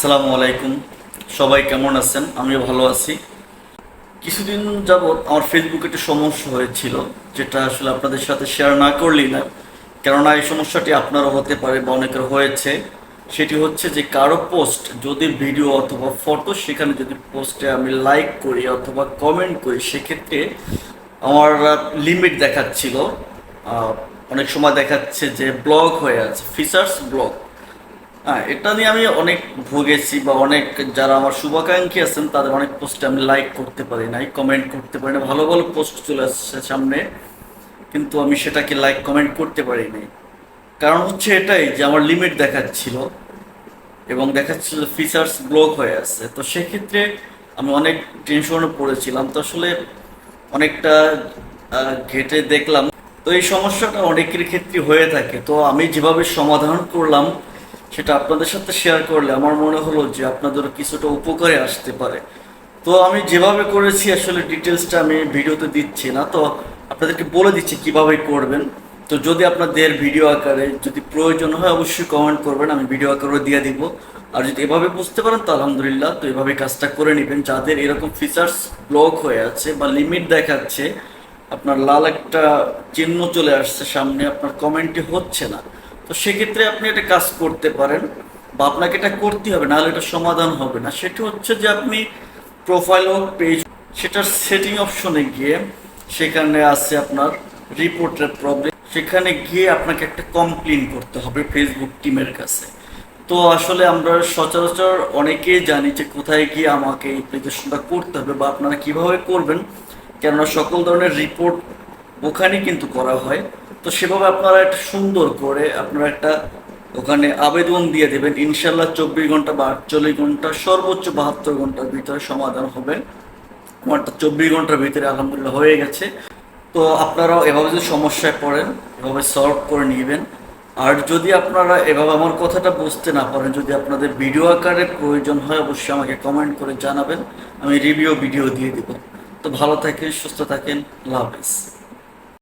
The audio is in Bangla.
আসসালামু আলাইকুম। সবাই কেমন আছেন? আমিও ভালো আছি। কিছুদিন যাবৎ আমার ফেসবুকে একটা সমস্যা হয়েছিল, যেটা আসলে আপনাদের সাথে শেয়ার না করলেই না। কেননা এই সমস্যাটি আপনারও হতে পারে বা অনেকের হয়েছে। সেটি হচ্ছে যে কারও পোস্ট যদি ভিডিও অথবা ফটো সেখানে যদি পোস্টে আমি লাইক করি অথবা কমেন্ট করি, সেক্ষেত্রে আমার লিমিট দেখাচ্ছিল। অনেক সময় দেখাচ্ছে যে ব্লক হয়ে আছে ফিচার্স ব্লক হ্যাঁ এটা নিয়ে আমি অনেক ভুগেছি বা অনেক যারা আমার শুভাকাঙ্ক্ষী আছেন, তাদের অনেক পোস্টে আমি লাইক করতে পারি নাই কমেন্ট করতে পারি না ভালো ভালো পোস্ট চলে আসছে সামনে, কিন্তু আমি সেটাকে লাইক কমেন্ট করতে পারি নাই। কারণ হচ্ছে এটাই যে আমার লিমিট দেখাচ্ছিল এবং দেখাচ্ছিল ফিচার্স ব্লক হয়ে আছে। তো সেক্ষেত্রে আমি অনেক টেনশনে পড়েছিলাম। তো আসলে অনেকটা ঘেটে দেখলাম। তো এই সমস্যাটা অনেকের ক্ষেত্রে হয়ে থাকে। তো আমি যেভাবে সমাধান করলাম সেটা আপনাদের সাথে শেয়ার করলে আমার মনে হলো যে আপনাদের কিছুটা উপকারে আসতে পারে। তো আমি যেভাবে করেছি, আসলে ডিটেলসটা আমি ভিডিওতে দিচ্ছি না, তো আপনাদেরকে বলে দিচ্ছি কীভাবে করবেন। তো যদি আপনাদের ভিডিও আকারে যদি প্রয়োজন হয়, অবশ্যই কমেন্ট করবেন, আমি ভিডিও আকারে দিয়ে দিব। আর যদি এভাবে বুঝতে পারেন, তো আলহামদুলিল্লাহ, তো এভাবে কাজটা করে নেবেন। যাদের এরকম ফিচার্স ব্লক হয়ে আছে বা লিমিট দেখাচ্ছে, আপনার লাল একটা চিহ্ন চলে আসছে সামনে, আপনার কমেন্টটি হচ্ছে না। তো সেক্ষেত্রে আপনি একটা কাজ করতে পারেন বা আপনাকে এটা করতে হবে, নাহলে এটা সমাধান হবে না। সেটা হচ্ছে যে আপনি প্রোফাইল হোক পেজ সেটার সেটিং অপশনে গিয়ে সেখানে আছে আপনার রিপোর্টের প্রবলেম সেখানে গিয়ে আপনাকে একটা কমপ্লেন করতে হবে ফেসবুক টিমের কাছে। তো আসলে আমরা সচরাচর অনেকেই জানি যে কোথায় গিয়ে আমাকে অ্যাপ্লিকেশনটা করতে হবে বা আপনারা কীভাবে করবেন। কেননা সকল ধরনের রিপোর্ট ওখানে কিন্তু করা হয়। তো সেভাবে আপনারা একটা সুন্দর করে আপনারা একটা ওখানে আবেদন দিয়ে দেবেন। ইনশাল্লাহ চব্বিশ ঘণ্টা বা আটচল্লিশ ঘণ্টা, সর্বোচ্চ বাহাত্তর ঘণ্টার ভিতরে সমাধান হবে। আমারটা চব্বিশ ঘণ্টার ভিতরে আলহামদুলিল্লাহ হয়ে গেছে। তো আপনারাও এভাবে যদি সমস্যায় পড়েন, এভাবে সলভ করে নেবেন। আর যদি আপনারা এভাবে আমার কথাটা বুঝতে না পারেন, যদি আপনাদের ভিডিও আকারে প্রয়োজন হয়, অবশ্যই আমাকে কমেন্ট করে জানাবেন। আমি রিভিউ ভিডিও দিয়ে দিব। তো ভালো থাকেন, সুস্থ থাকেন। আল্লাহ হাফিজ।